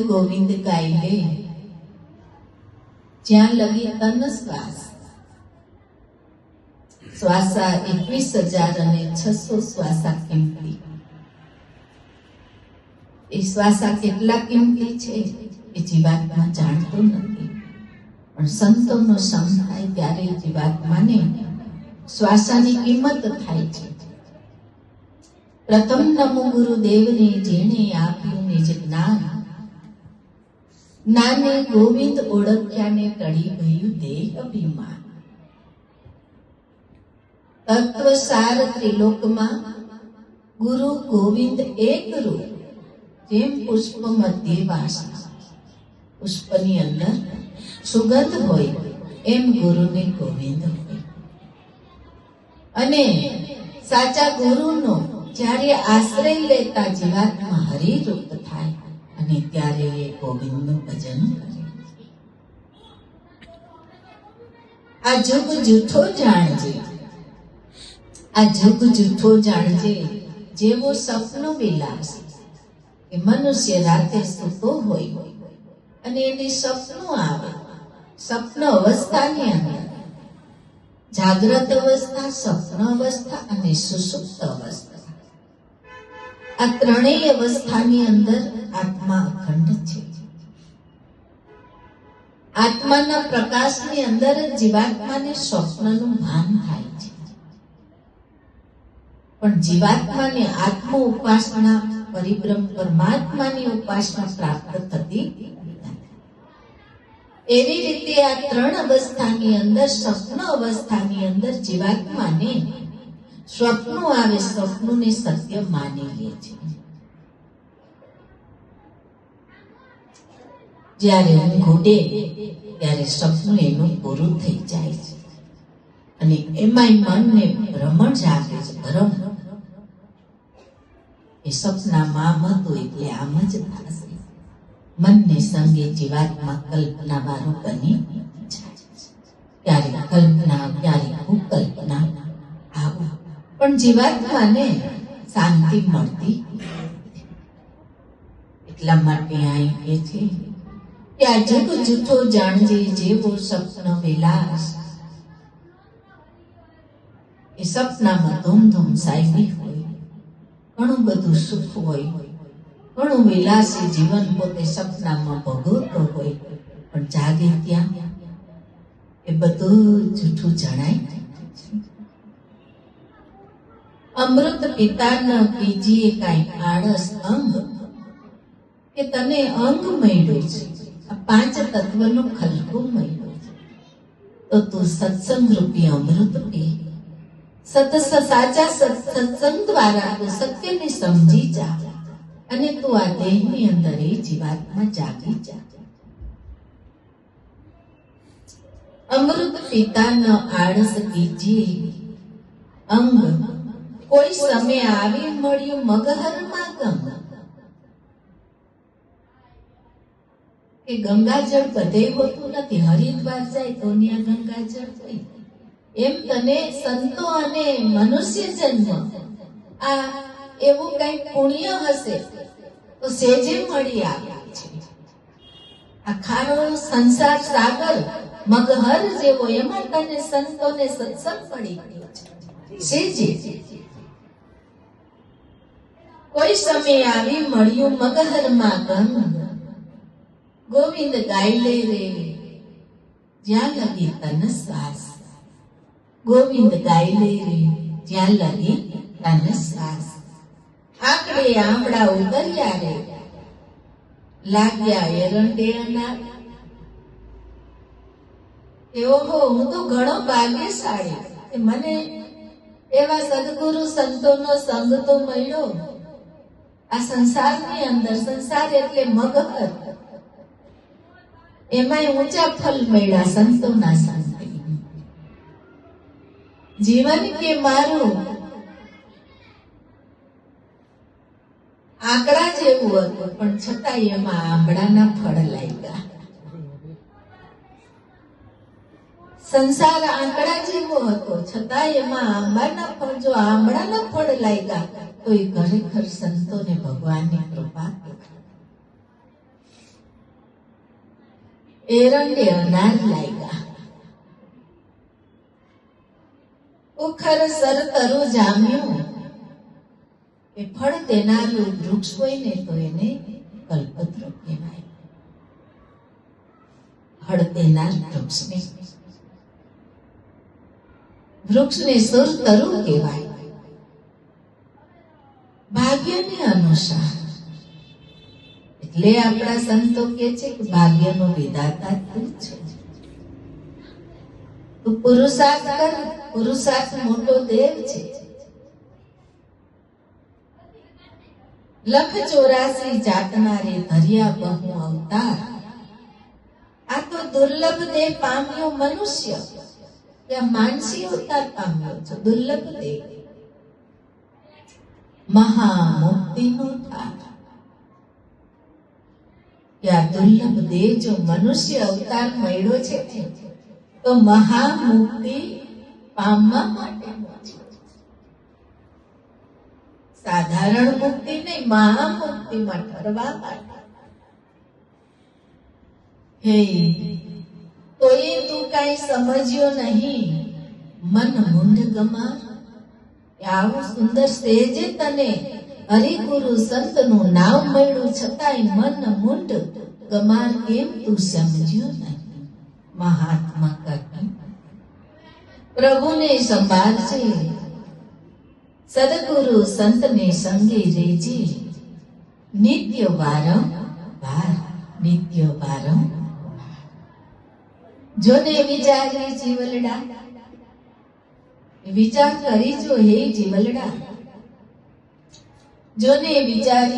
ગોવિંદ ગાઈ જ્યાં લગી તન શ્વાસ શ્વાસા એકવીસ હજાર અને છસો શ્વાસા કિંમતી. એ શ્વાસા કેટલા કિંમતી છે એ જીવાત્મા જાણતો નથી. પણ સંતોનો સમ થાય ત્યારે જીવાત્માને શ્વાસાની કિંમત થાય છે. પ્રથમ નમો ગુરુદેવને જેણે આપ્યું નિજ જ્ઞાન જ્ઞાને ગોવિંદ ઓળખ્યાને ટળી ભયું દેહ અભિમાન. તત્વ સાર ત્રિલોકમાં ગુરુ ગોવિંદ એક રૂપ, જેમ પુષ્પ મધ્ય વાસ પુષ્પની અંદર સુગંધ હોય એમ ગુરુને ગોવિંદ હોય. અને સાચા ગુરુનો જ્યારે આશ્રય લેતા જીવાત્મા હરિરૂપ થાય અને ત્યારે એ ગોવિંદનું ભજન. કરે આ જગ જૂઠો જાણજે. આ જગ જૂઠો જાણજે જેવો સપનો વિલાસ. એ મનુષ્ય રાતે સૂતો હોય અને એને સપનું આવે, સપન અવસ્થાની અંદર. જાગ્રત અવસ્થા, સપન અવસ્થા અને સુષુપ્ત અવસ્થા. આ ત્રણેય અવસ્થાની અંદર આત્મા અખંડ છે. આત્માના પ્રકાશની અંદર જીવાત્માને સ્વપ્નનું ભાન થાય છે. પણ જીવાત્માને આત્મ ઉપાસના પરિભ્રમ પરમાત્માની ઉપાસના પ્રાપ્ત થતી એવી રીતે આ ત્રણ અવસ્થાની અંદર સ્વપ્ન અવસ્થાની અંદર જીવાત્માને સ્વપ્નો આવે સ્વપ્નોને સત્ય માની લે છે જ્યારે ઊંઘ ઉડે ત્યારે સપનું એનું પૂરું થઈ જાય છે. અને એમાંય મનને ભ્રમણ જાગે છે, ભ્રમ. એ સપનામાં હતું એટલે આમ જ થશે મનને સંગે જીવાત્મા કલ્પના વાળું બની છે. કલ્પના પણ જીવાત્માને શાંતિ મળતી એટલા માટે આ છે કે આજે તો જૂઠો જાણજે જેવો સપન વિલાસ. એ સપનામાં ધૂમધૂમ સાયબી હોય, ઘણું બધું સુખ હોય, ઘણું વિલાસી જીવન પોતે સપનામાં ભોગવતો હોય, પણ જાગે ત્યાં? એ બધું જૂઠું જણાય. અમૃત પિતાના પીજીએ કાંઈ આળસ અંગ કે તને અંગ મળ્યો છે? પાંચ તત્વનો ખલકો મળ્યો છે. તો તું સત્સંગ રૂપી અમૃત પી. સતસ સાચા સત્સંગ દ્વારા તું સત્યને સમજી જા અને તું આ દેહની અંદર એ જીવાત્મા જાગી જા. અમૃત પિતા ન આળસ બીજી અંગ કોઈ સમય આવી મળ્યું મગહરમાં ગમ કે ગંગાજળ બધે હોતું નથી, હરિદ્વાર જાય તો ત્યાં ગંગાજળ થઈ એમ તને સંતો અને મનુષ્ય જન્મ. આ એવું કઈ પુણ્ય હશે, તો સેજે મળી આવે છે. આ સંસાર સાગર, મગહર જેવો, એમાં તને સંતોને સત્સંગ પડી ગયો છે. સેજે. કોઈ સમય આવી મળ્યું મગહરમાં ગમ ગોવિંદ ગાઈ લે રે. જ્યાં લગી તન શ્વાસ. ગોવિંદ ગાઈ લે રે. જ્યાં લગી તન શ્વાસ. આકડે આંબળા ઉતર્યા રે. લાગ્યા એરંડે એવો હો હું તો ઘણો ભાગ્યશાળી. મને એવા સદગુરુ સંતોનો સંગ તો મળ્યો. આ સંસારની અંદર, સંસાર એટલે મગહર એમાંય ઊંચા ફલ મળ્યા, સંતોના શાંતિ જીવન કે મારું? આંકડા જેવું હતું, પણ છતાં એમાં આંબળાના ફળ લાગ્યા. સંસાર આંકડા જેવો હતો છતાં એમાં આંબાના ફળ, જો આંબળાના ફળ લાગ્યા તો એ ખરેખર સંતોને ભગવાનની કૃપા એરંડે અનાજ લાગ્યા ઉખર સર તરુ જામ્યું એ ફળ દેનારું વૃક્ષ હોય ને તો એને કલ્પત્ર કહેવાય ફળ દેનાર વૃક્ષને વૃક્ષને સુર તરુ કહેવાય ભાગ્યને અનુસાર. એટલે આપણા સંતો કે છે કે ભાગ્યનો વિધાતા તું છે. પુરુષાર્થ કર પુરુષાર્થ મોટો દેવ છે. લખ ચોરાસી જાતના રે ધર્યા બહુ અવતાર. આ તો દુર્લભ દેહ પામ્યો મનુષ્ય. કે માનસી અવતાર પામ્યો છે, દુર્લભ દેહ મહામુક્તિનો થાર ત્યાં દુર્લભ દેહ જો મનુષ્ય અવતાર મળ્યો છે, તો મહામુક્તિ પામવા માટે સાધારણ મુક્તિ નહીં મહામુક્તિમાં ઠરવા માટે. હે, તો એ તું કાંઈ સમજ્યો નહીં? મન મુંડ ગમા આવું સુંદર સેજે તને હરિગુરુ સંતનું નામ મળ્યું છતાંય મન મુંડ કમાર કેમ તું સમજ્યો નહીં? મહાત્મા કરતા પ્રભુને સંભાળજે. સદગુરુ સંતને સંગે રેજે. નિત્ય વારંવાર નિત્ય વારંવાર. જોને વિચારી જીવલડા વિચાર કરી જો હે જીવલડા જોને વિચાર